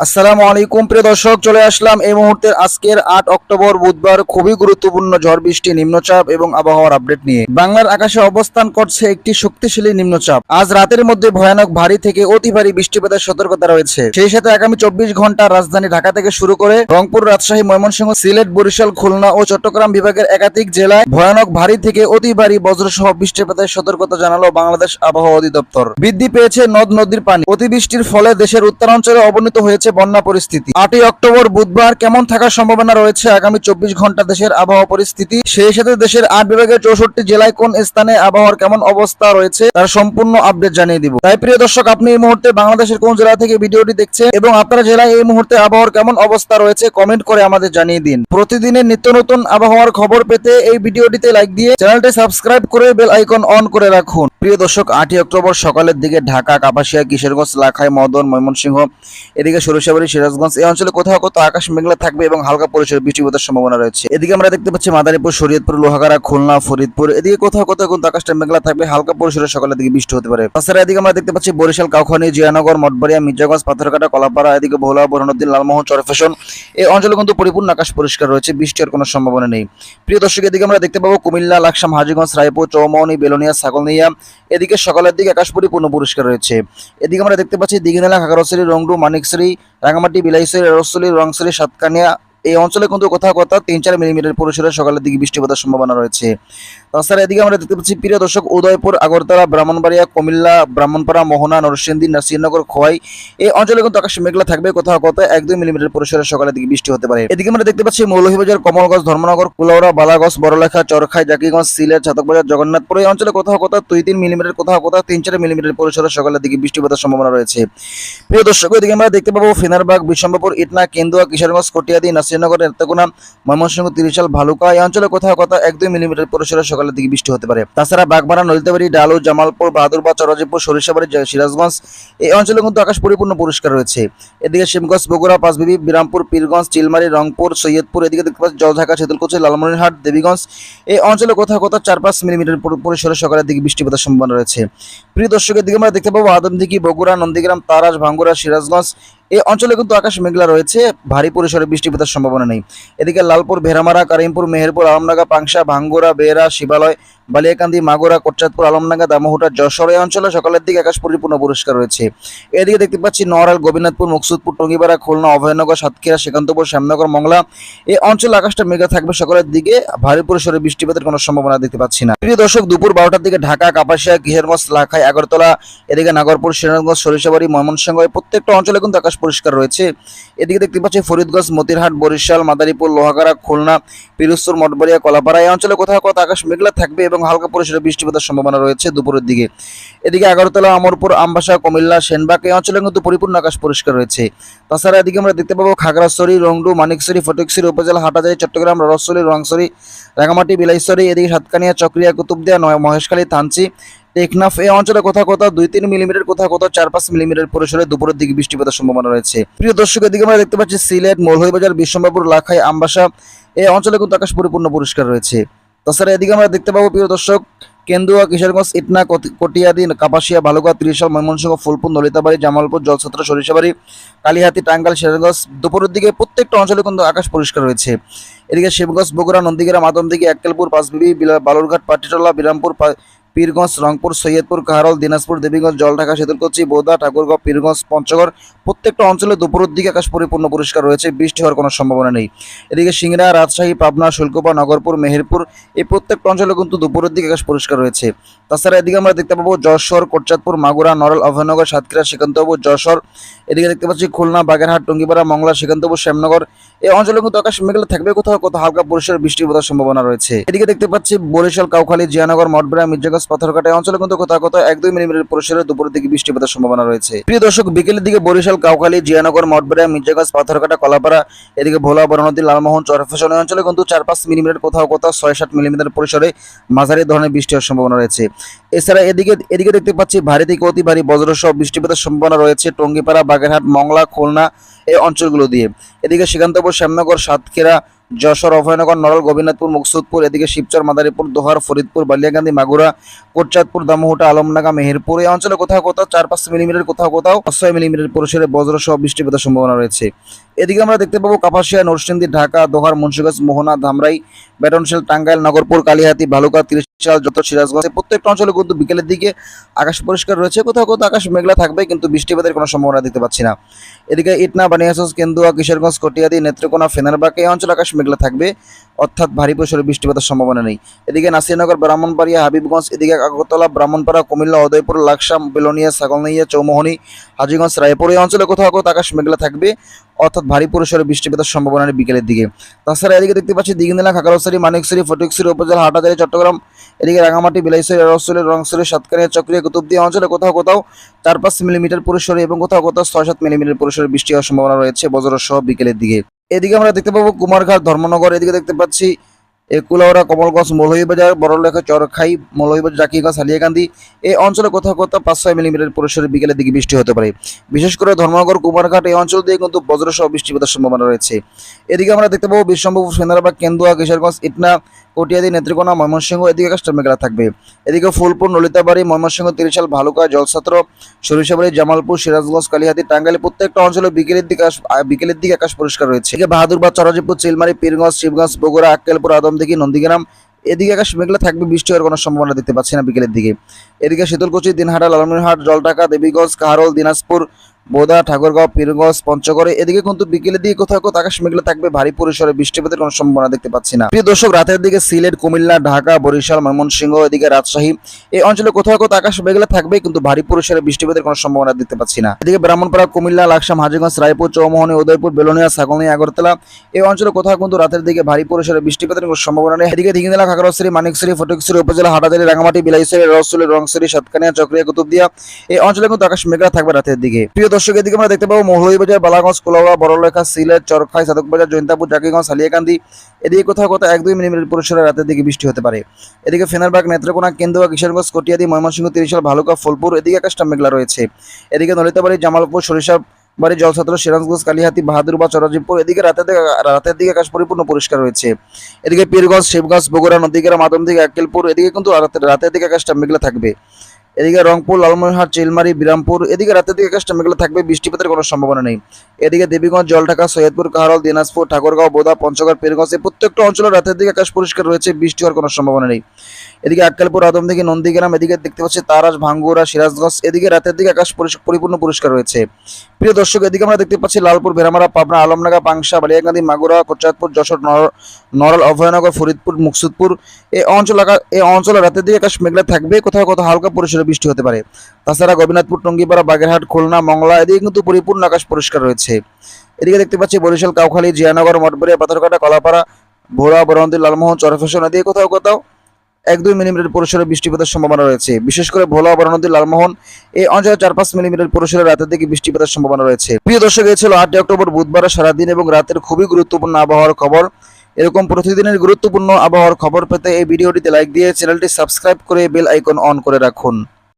আসসালামু আলাইকুম, প্রিয় দর্শক, চলে আসলাম এই মুহূর্তের আজকের আট অক্টোবর, বুধবার, খুবই গুরুত্বপূর্ণ ঝড় বৃষ্টি, নিম্নচাপ এবং আবহাওয়ার আপডেট নিয়ে। বাংলার আকাশে অবস্থান করছে একটি শক্তিশালী নিম্নচাপ। আজ রাতের মধ্যে ভয়ানক ভারী থেকে অতি ভারী বৃষ্টিপাতের সতর্কতা রয়েছে। সেই সাথে আগামী চব্বিশ ঘণ্টা রাজধানী ঢাকা থেকে শুরু করে রংপুর, রাজশাহী, ময়মনসিংহ, সিলেট, বরিশাল, খুলনা ও চট্টগ্রাম বিভাগের একাধিক জেলায় ভয়ানক ভারী থেকে অতি ভারী বজ্রসহ বৃষ্টিপাতের সতর্কতা জানালো বাংলাদেশ আবহাওয়া অধিদপ্তর। বৃদ্ধি পেয়েছে নদ, নদীর পানি। অতিবৃষ্টির ফলে দেশের উত্তরাঞ্চলে অবনীত হয়েছে বন্যা পরিস্থিতি। আটই অক্টোবর বুধবার কেমন থাকার সম্ভাবনা রয়েছে আগামী চব্বিশ ঘণ্টা দেশের আবহাওয়া পরিস্থিতি? সেই সাথে দেশের আট বিভাগের চৌষট্টি জেলায় কোন স্থানে আবহাওয়ার কেমন অবস্থা রয়েছে তার সম্পূর্ণ আপডেট জানিয়ে দিব। তাই প্রিয় দর্শক, আপনি এই মুহূর্তে বাংলাদেশের কোন জেলা থেকে ভিডিওটি দেখছেন এবং আপনার জেলায় এই মুহূর্তে আবহাওয়ার কেমন অবস্থা রয়েছে কমেন্ট করে আমাদের জানিয়ে দিন। প্রতিদিনের নিত্য নতুন আবহাওয়ার খবর পেতে এই ভিডিওটিতে লাইক দিয়ে চ্যানেলটি সাবস্ক্রাইব করে বেল আইকন অন করে রাখুন। প্রিয় দর্শক, আটই অক্টোবর সকালের দিকে ঢাকা, কাপাসিয়া, কিশোরগঞ্জ, লাখাই, মদন, ময়মনসিংহ, এদিকে সরিষাবাড়ি সিরাজগঞ্জ। এই অঞ্চলে কোথাও কোথাও আকাশ মেঘলা থাকবে এবং হালকা পরিসরে বৃষ্টি বৃষ্টিপাতের সম্ভাবনা রয়েছে। এদিকে আমরা দেখতে পাচ্ছি মাদারীপুর, শরীয়তপুর, লোহাগাড়া, খুলনা, ফরিদপুর। এদিকে কোথাও কোথাও কিন্তু আকাশটা মেঘলা থাকবে, হালকা পরিসরে সকালের দিকে বৃষ্টি হতে পারে। তাছাড়া এদিকে আমরা দেখতে পাচ্ছি বরিশাল কাউখানি জিয়ানগর, মঠবাড়িয়া, মির্জাগঞ্জ, পাথরঘাটা, কলাপাড়া, এদিকে ভোলা, বরণুদ্দিন, লালমোহন, চরফেশন। এই অঞ্চলে কিন্তু পরিপূর্ণ আকাশ পরিষ্কার রয়েছে বৃষ্টির কোনো সম্ভাবনা নেই। প্রিয় দর্শক, এদিকে আমরা দেখতে পাবো কুমিল্লা, লাকসাম, হাজিগঞ্জ, রায়পুর, চৌমনি, বেলোনিয়া, ছাগলনিয়া। এদিকে সকালের দিকে আকাশ পরিপূর্ণ পরিষ্কার রয়েছে। এদিকে আমরা দেখতে পাচ্ছি দিঘিনালা, খাগড়াছড়ি, রংডু, মানিকছড়ি রাঙামাটি বিলাইছড়ি রসলি রংসলি সাতকানিয়া এই অঞ্চলে কিন্তু কোথাও কোথাও তিন চার মিলিমিটার পরিসরে সকালের দিকে বৃষ্টিপাতের সম্ভাবনা রয়েছে। তাছাড়া এদিকে আমরা দেখতে পাচ্ছি, প্রিয় দর্শক, উদয়পুর, আগরতলা, ব্রাহ্মণবাড়িয়া, কুমিল্লা, ব্রাহ্মণপাড়া, মোহনা, নরসিংদী, নাসিরনগর, খোয়াই এই অঞ্চলে কিন্তু আকাশ মেঘলা থাকবে। কোথাও কোথাও এক দুই মিলিমিটার পরিসরে সকালের দিকে বৃষ্টি হতে পারে। এদিকে আমরা দেখতে পাচ্ছি, মৌলভীবাজার, কমলগঞ্জ, ধর্মনগর, কুলাউড়া, বালাগঞ্জ, বড়লেখা, চরখাই, জাকিগঞ্জ, সিলেট, ছাতকবাজার, জগন্নাথপুর এই অঞ্চলে কোথাও কোথাও দুই তিন মিলিমিটার কোথাও কোথাও তিন চার মিলিমিটার পরিসরে সকালের দিকে বৃষ্টিপাতের সম্ভাবনা রয়েছে। প্রিয় দর্শক, এদিকে আমরা দেখতে পাবো, ফিনারবাগ বিশ্বম্বরপুর ইটনা, কেন্দুয়া, কিশোরগঞ্জ, কটিয়াদি নাসিরনগর নেত্রকোনা ময়মনসিংহ তিরিশাল ভালুকা, এই অঞ্চলে কোথাও কোথাও এক দুই মিলিমিটার পরিসরে সকালের দিকে বৃষ্টি হতে পারে। তাছাড়া বাগমারা, নলিতাবাড়ি, ডালু, জামালপুর বাহাদুরবাদ চরাজিপুর সরিষাবাড়ি সিরাজগঞ্জ, এই অঞ্চলে কিন্তু আকাশ পরিপূর্ণ পরিষ্কার রয়েছে। এদিকে শিবগঞ্জ, বগুড়া, পাঁচবিবি, বিরামপুর, পীরগঞ্জ, চিলমারি, রংপুর, সৈয়দপুর, এদিকে দেখতে পাচ্ছি জলঢাকা, শীতলকুচি, লালমনিরহাট, দেবীগঞ্জ, এই অঞ্চলে কোথাও কোথাও চার পাঁচ মিলিমিটার পরিসরে সকালের দিকে বৃষ্টিপাতের সম্ভাবনা রয়েছে। প্রিয় দর্শকের দিকে আমরা দেখতে পাবো আদমদিঘি, বগুড়া, নন্দীগ্রাম, তারাস, ভাঙ্গুরা, সিরাজগঞ্জ এই অঞ্চলে কিন্তু আকাশ মেঘলা রয়েছে, ভারী পরিসরে বৃষ্টিপাতের সম্ভাবনা নেই। এদিকে লালপুর ভেরামারা কারিমপুর, মেহেরপুর আলমডাঙ্গা পাংশা, ভাঙ্গুরা, বেড়া, শিবালয়, বালিয়াকান্দি, মাগুরা, কোটচাঁদপুর আলমডাঙ্গা দামোহটা, যশোর এই অঞ্চলে সকালের দিকে আকাশ পরিপূর্ণ পরিষ্কার রয়েছে। এদিকে দেখতে পাচ্ছি নড়াল গোবিনাথপুর, মুকসুদপুর, টঙ্গিপাড়া, খুলনা অভয়নগর সাতক্ষীরা, শ্রীকান্তপুর, শ্যামনগর, মংলা এই অঞ্চলে আকাশটা মেঘা থাকবে সকালের দিকে, ভারী পরিসরে বৃষ্টিপাতের কোনো সম্ভাবনা দেখতে পাচ্ছি না। প্রিয় দর্শক, দুপুর বারোটার দিকে ঢাকা, কাপাসিয়া কিশোরগঞ্জ লাখাই, আগরতলা, এদিকে নাগরপুর শ্রীনাথগঞ্জ সরিষাবাড়ি, ময়মনসিংহ প্রত্যেকটা অঞ্চলে কিন্তু আকাশ পরিষ্কার রয়েছে। এদিকে দেখতে পাচ্ছি ফরিদগঞ্জ, মতিরহাট, বরিশাল, মাদারীপুর, লোহাগাড়া, খুলনা পিরুস্তর মঠবাড়িয়া কলাপাড়া এই অঞ্চলে কোথাও কোথাও আকাশ মেঘলা থাকবে এবং হালকা পরিসরে বৃষ্টিপাতের সম্ভাবনা রয়েছে দুপুরের দিকে। এদিকে আগরতলা, আমরপুর, আমবাসা, কুমিল্লা, সেনবাগ এই অঞ্চলে কিন্তু পরিপূর্ণ আকাশ পরিষ্কার রয়েছে। তাছাড়া এদিকে আমরা দেখতে পাবো খাগড়াছড়ি, রংডু, মানিকছড়ি, ফটিকছড়ি, উপজেলা হাটাজারি, চট্টগ্রাম, রসলি, রংছড়ি রাঙামাটি বিলাইছড়ি, এদিকে সাতকানিয়া, চক্রিয়া, কুতুবদিয়া, নয় মহেশখালী, থানচি টেকনাফ এই অঞ্চলে কোথাও কোথাও দুই তিন মিলিমিটার কোথাও কোথাও চার পাঁচ মিলিমিটার পরিসরে দুপুরের দিকে বৃষ্টিপাতের সম্ভাবনা রয়েছে। প্রিয় দর্শক, এদিকে আমরা দেখতে পাচ্ছি সিলেট, মৌলভীবাজার বিশ্বম্বরপুর লাখাই, আমবাসা এই অঞ্চলে কিন্তু আকাশ পরিপূর্ণ পরিষ্কার রয়েছে। তাছাড়া এদিকে আমরা দেখতে পাবো, প্রিয় দর্শক, কেন্দুয়া, কিশোরগঞ্জ, ইটনা কটিয়াদি, কাপাসিয়া ভালুকা ত্রিশাল, ময়মনসিংহ, ফুলপুর, নলিতাবাড়ি, জামালপুর, জলছত্র, সরিষাবাড়ি, কালিহাতি টাঙ্গাল সিরাজগঞ্জ দুপুরের দিকে প্রত্যেকটা অঞ্চলে কিন্তু আকাশ পরিষ্কার রয়েছে। এদিকে শিবগঞ্জ, বগুড়া, নন্দীগ্রাম, আদমদিঘি, এককেলপুর, পাঁচবিবি বালুরঘাট, পাটিটলা, বিরামপুর পীরগঞ্জ, রংপুর, সৈয়দপুর, কাহারল, দিনাজপুর, দেবীগঞ্জ, জলঢাকা শীতলকুচি বোদা ঠাকুরগাঁও, পীরগঞ্জ, পঞ্চগড় প্রত্যেকটা অঞ্চলে দুপুরের দিকে আকাশ পরিপূর্ণ পরিষ্কার রয়েছে। বৃষ্টি হওয়ার কোনো সম্ভাবনা নেই। এদিকে সিংড়া, রাজশাহী, পাবনা শুল্কপা নগরপুর, মেহেরপুর এই প্রত্যেকটা অঞ্চলে কিন্তু দুপুরের দিকে আকাশ পরিষ্কার রয়েছে। তাছাড়া এদিকে আমরা দেখতে পাবো যশোর, কোটচাঁদপুর, মাগুরা নরল অভয়নগর, সাতক্ষীরা শ্রীকান্তপুর যশোর। এদিকে দেখতে পাচ্ছি খুলনা, বাগেরহাট, টঙ্গিপাড়া, মংলা শ্রীকান্তপুর শ্যামনগর। এই অঞ্চলে কিন্তু আকাশ মেঘলা থাকবে কোথাও কোথাও, হালকা পরিষ্কার বৃষ্টি হওয়ার সম্ভাবনা রয়েছে। এদিকে দেখতে পাচ্ছি বরিশাল, কাউখালী, জিয়ানগর, মঠবেড়া, মির্জাগঞ্জ পাথরঘাটা এই অঞ্চলে কিন্তু কোথাও কোথাও এক দুই মিলিমিটার পরিসরে দুপুরের দিকে বৃষ্টি হওয়ার সম্ভাবনা রয়েছে। প্রিয় দর্শক, বিকেলের দিকে বরিশাল, কাউখালী, জিয়ানগর, মঠবেড়া, মির্জাগঞ্জ পাথরঘাটা কলাপাড়া, এদিকে ভোলা বরণদী লালমোহন, চরফেশন অঞ্চলে কিন্তু চার পাঁচ মিলিমিটার কোথাও কোথাও ছয় সাত মিলিমিটার পরিসরে মাঝারি ধরনের বৃষ্টি হওয়ার সম্ভাবনা রয়েছে। এছাড়া এদিকে এদিকে দেখতে পাচ্ছি ভারী থেকে অতি ভারী বজ্রসহ বৃষ্টিপাতের সম্ভাবনা রয়েছে টঙ্গিপাড়া, বাগেরহাট, মংলা, খুলনা এই অঞ্চলগুলো দিয়ে। এদিকে শ্রীকান্তপুর, শ্যামনগর, সাতক্ষীরা যশোর, অভয়নগর নরল গোবিন্দপুর, মুকসুদপুর, এদিকে শিবচর, মাদারীপুর, দোহার, ফরিদপুর বালিয়াকান্দি মাগুরা, কোটচাঁদপুর, দামোহটা, আলমনাগা, মেহেরপুর। এই অঞ্চলে কোথাও কোথাও চার পাঁচ মিলিমিটার, কোথাও কোথাও ছয় মিলিমিটার পরিসরে বজ্র সহ বৃষ্টিপাতের সম্ভাবনা রয়েছে। এদিকে আমরা দেখতে পাবো কাপাসিয়া, নরসিংদী, ঢাকা, দোহার, মুন্সিগঞ্জ, মোহনা, ধামরাই ব্যাটনশেল টাঙ্গাইল, নগরপুর, কালিহাতি, ভালুকা যত সিরাজগঞ্জ প্রত্যেকটা অঞ্চলে কিন্তু বিকেলের দিকে আকাশ পরিষ্কার রয়েছে। কোথাও কোথাও আকাশ মেঘলা থাকবে, কিন্তু বৃষ্টিপাতের কোনো সম্ভাবনা দেখতে পাচ্ছি না। এদিকে ইটনা বানিয়াসস কেন্দুয়া, কিশোরগঞ্জ, কটিয়াদি, নেত্রকোনা ফেনারবাগ এই অঞ্চলে আকাশ মেঘলা থাকবে। অর্থাৎ ভারী পরিসরে বৃষ্টিপাতের সম্ভাবনা নেই। এদিকে নাসিরনগর, ব্রাহ্মণবাড়িয়া, হাবিবগঞ্জ, এদিকে আগরতলা, ব্রাহ্মণপাড়া, কুমিল্লা, উদয়পুর, লাকসাম, বেলোনিয়া ছাগলনাইয়া চৌমোহনী, হাজিগঞ্জ, রায়পুর এই অঞ্চলে কোথাও কোথাও আকাশ মেঘলা থাকবে। অর্থাৎ ভারী পরিসরে বৃষ্টিপাতের সম্ভাবনা নেই বিকেলের দিকে। তাছাড়া এদিকে দেখতে পাচ্ছি দিঘিনালা খাগড়াছড়ি, মানিকছড়ি, ফটিকছড়ি উপজেলা হাটাজারি চট্টগ্রাম এদিকে রাঙামাটি বিলাইছড়ি রসলের রংছড়ি সাতকানিয়া, চক্রিয়া, কুতুবদিয়া অঞ্চলে কোথাও কোথাও চার পাঁচ মিলিমিটার পরিসরে এবং কোথাও কোথাও ছয় সাত মিলিমিটার পরিসরে বৃষ্টি হওয়ার সম্ভাবনা রয়েছে বজ্র সহ বিকেলের দিকে। এদিকে আমরা দেখতে পাবো কুমারঘাট, ধর্মনগর, এদিকে দেখতে পাচ্ছি কুলাউড়া কমলগঞ্জ মৌলভীবাজার বড়লেখা চরখাই মৌলভীবাজার জাকিগঞ্জ হালিয়াকান্দি এই অঞ্চলে কোথাও কোথাও পাঁচ ছয় মিলিমিটার পরিসরে বিকেলের দিকে বৃষ্টি হতে পারে। বিশেষ করে ধর্মনগর, কুমারঘাট এই অঞ্চল দিয়ে কিন্তু বজ্রসহ বৃষ্টিপাতের সম্ভাবনা রয়েছে। এদিকে আমরা দেখতে পাবো বিশ্বম্ভব সেন্দারবাগ কেন্দুয়া, কিশোরগঞ্জ, ইটনা, কটিয়াদি, নেত্রকোনা, ময়মনসিংহ, এদিকে আকাশটা মেঘলা থাকবে। এদিকে ফুলপুর, নলিতাবাড়ি, ময়মনসিংহ, তিরিশাল, ভালুকা, জলছাত্র, সরিষাবাড়ি, জামালপুর, সিরাজগঞ্জ, কালিহাতি, টাঙ্গাইল প্রত্যেকটা অঞ্চলে বিকেলের দিকে বিকেলের দিকে আকাশ পরিষ্কার রয়েছে। এদিকে বাহাদুরবাদ চরাজিপুর চিলমারি, পীরগঞ্জ, শিবগঞ্জ, বগুড়া, আক্কেলপুর আদমদিঘি নন্দীগ্রাম, এদিকে আকাশ মেঘলা থাকবে, বৃষ্টি হওয়ার কোনো সম্ভাবনা দেখতে পাচ্ছি না বিকেলের দিকে। এদিকে শীতলকুচি, দিনহাটা লালমিনহাট জলটাকা দেবীগঞ্জ, কাহারোল, দিনাজপুর বোদা ঠাকুরগাঁও, পীরগঞ্জ, পঞ্চগড়ে। এদিকে কিন্তু বিকেলের দিকে কোথাও কোথাও আকাশ মেঘলা থাকবে, ভারী পরিসরে বৃষ্টিপাতের কোনো সম্ভাবনা দেখতে পাচ্ছি না। প্রিয় দর্শক, রাতের দিকে সিলেট, কুমিল্লা, ঢাকা, বরিশাল, ময়মনসিংহ, এদিকে রাজশাহী, এই অঞ্চলে কোথাও কোথাও আকাশ মেঘলা থাকবে, কিন্তু ভারী পরিসরে বৃষ্টিপাতের কোনো সম্ভাবনা দেখতে পাচ্ছি না। এদিকে ব্রাহ্মণপাড়া, কুমিল্লা, লাকসাম, হাজিগঞ্জ, রায়পুর, চৌমোহনী, উদয়পুর, বেলোনিয়া ছাগলনিয়া আগরতলা, এই অঞ্চলে কোথাও কিন্তু রাতের দিকে ভারী পরিসরে বৃষ্টিপাতের কোনো সম্ভাবনা নেই। এদিকে দিঘিনালা খাগড়াছড়ি, মানিকছড়ি, ফটিকছড়ি, উপজেলা হাটাদারি রাঙামাটি, বিলাইছড়ি রসুলি রংছড়ি, সাতকানিয়া, চক্রিয়া, কুতুবদিয়া, এই অঞ্চলে কিন্তু আকাশ মেঘলা থাকবে রাতের দিকে। প্রিয় দর্শক, এদিকে আমরা দেখতে পাবো মৌলভীবাজার বালাগঞ্জ, কোলাউড়া, বড়লেখা, সিলেট, চরখাই সাদকবাজার জৈন্তাপুর, জাকিগঞ্জ হালিয়াকান্দি এদিকে কোথাও কোথাও এক দুই মিলিমিটার পরিসরে রাতের দিকে বৃষ্টি হতে পারে। এদিকে ফেনারবাগ, নেত্রকোনা, কেন্দুয়া, কিশোরগঞ্জ, কটিয়াদি, ময়মনসিংহ, তিরিশাল, ভালুকা, ফুলপুর, এদিকে আকাশটা মেঘলা রয়েছে। এদিকে নলিতাবাড়ি, জামালপুর সরিষা বাড়ি জলছাত্র, সিরাজগঞ্জ, কালিহাতি বাহাদুর বা চরাজিপুর এদিকে রাতের দিকে রাতের দিকে আকাশ পরিপূর্ণ পরিষ্কার রয়েছে। এদিকে পীরগঞ্জ, শিবগঞ্জ, বগুড়া নদীগ্রাম আদমদিঘি আক্কেলপুর এদিকে কিন্তু রাতের দিকে আকাশটা মেঘলা থাকবে। এদিকে রংপুর, লালমনিরহাট, চিলমারি, বিরামপুর, এদিকে রাতের দিকে আকাশটা মেঘলা থাকবে বৃষ্টিপাতের কোনো সম্ভাবনা নেই। এদিকে দেবীগঞ্জ, জলঢাকা, সৈয়দপুর, কাহারল, দিনাজপুর, ঠাকুরগাঁও, বোদা, পঞ্চগড়, পীরগঞ্জ এই প্রত্যেকটা অঞ্চলে রাতের দিকে আকাশ পরিষ্কার রয়েছে, বৃষ্টি হওয়ার কোনো সম্ভাবনা নেই। এদিকে আক্কালপুর আদমদিঘি নন্দীগ্রাম, এদিকে দেখতে পাচ্ছি তারাস, ভাঙ্গুরা, সিরাজগঞ্জ, এদিকে রাতের দিকে আকাশ পরিপূর্ণ পরিষ্কার রয়েছে। প্রিয় দর্শক, এদিকে আমরা দেখতে পাচ্ছি লালপুর ভেরামারা পাবনা, আলমনাগা পাংশা বালিয়াকান্দি, মাগুরা কোচাতপুর যশোর, নর- নরল অভয়নগর, ফরিদপুর, মুকসুদপুর। এই অঞ্চল এই অঞ্চলে রাতের দিকে আকাশ মেঘলা থাকবে, কোথাও কোথাও হালকা পরিসরে বৃষ্টি হতে পারে। তাছাড়া গোবিনাথপুর টঙ্গিপাড়া, বাগেরহাট, খুলনা, মংলা, এদিকে কিন্তু পরিপূর্ণ আকাশ পরিষ্কার রয়েছে। এদিকে দেখতে পাচ্ছি বরিশাল, কাউখালী, জিয়ানগর, মঠবাড়িয়া, পাথরঘাটা, কলাপাড়া ভোরা বরন্দি লালমোহন চরফেশন এদিকে কোথাও কোথাও এক দুই মিলিমিটার পরিসরে বৃষ্টিপাতের সম্ভাবনা রয়েছে। বিশেষ করে ভোলা, বরনদী, লালমোহন, এই অঞ্চলে চার পাঁচ মিলিমিটার পরিসরে রাতের দিকে বৃষ্টিপাতের সম্ভাবনা রয়েছে। প্রিয় দর্শক ছিল আটই অক্টোবর, বুধবার, সারাদিন এবং রাতের খুবই গুরুত্বপূর্ণ আবহাওয়ার খবর। এরকম প্রতিদিনের গুরুত্বপূর্ণ আবহাওয়ার খবর পেতে এই ভিডিওটিতে লাইক দিয়ে চ্যানেলটি সাবস্ক্রাইব করে বেল আইকন অন করে রাখুন।